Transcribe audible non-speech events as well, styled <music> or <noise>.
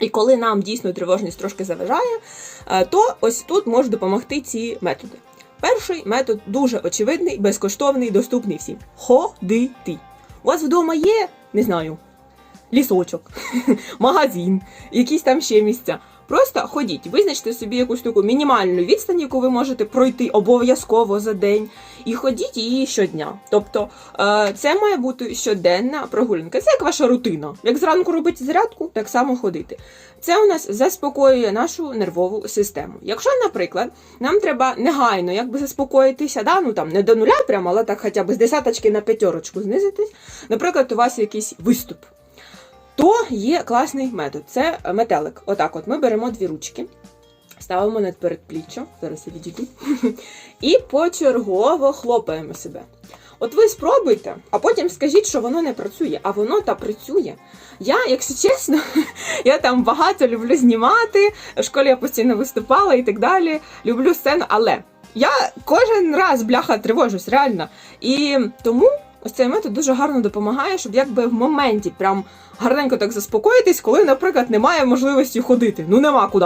І коли нам дійсно тривожність трошки заважає, е, то ось тут можуть допомогти ці методи. Перший метод дуже очевидний, безкоштовний, доступний всім. Ходити. У вас вдома є, не знаю, лісочок, <laughs> магазин, якісь там ще місця. Просто ходіть, визначте собі якусь таку мінімальну відстань, яку ви можете пройти обов'язково за день, і ходіть її щодня. Тобто е, це має бути щоденна прогулянка. Це як ваша рутина. Як зранку робити зарядку, так само ходити. Це у нас заспокоює нашу нервову систему. Якщо, наприклад, нам треба негайно якби заспокоїтися, да? ну там не до нуля прямо, але так хоча б з десяточки на п'ятерочку знизитись. Наприклад, у вас якийсь виступ. То є класний метод. Це метелик. Отак, от ми беремо дві ручки, ставимо над передпліччя, зараз я відійду, <laughs> і почергово хлопаємо себе. От ви спробуйте, а потім скажіть, що воно не працює, а воно та працює. Я, якщо чесно, <laughs> я там багато люблю знімати, в школі я постійно виступала і так далі. Люблю сцену, але я кожен раз бляха тривожусь, реально. І тому ось цей метод дуже гарно допомагає, щоб якби в моменті прям гарненько так заспокоїтись, коли, наприклад, немає можливості ходити. Ну нема куди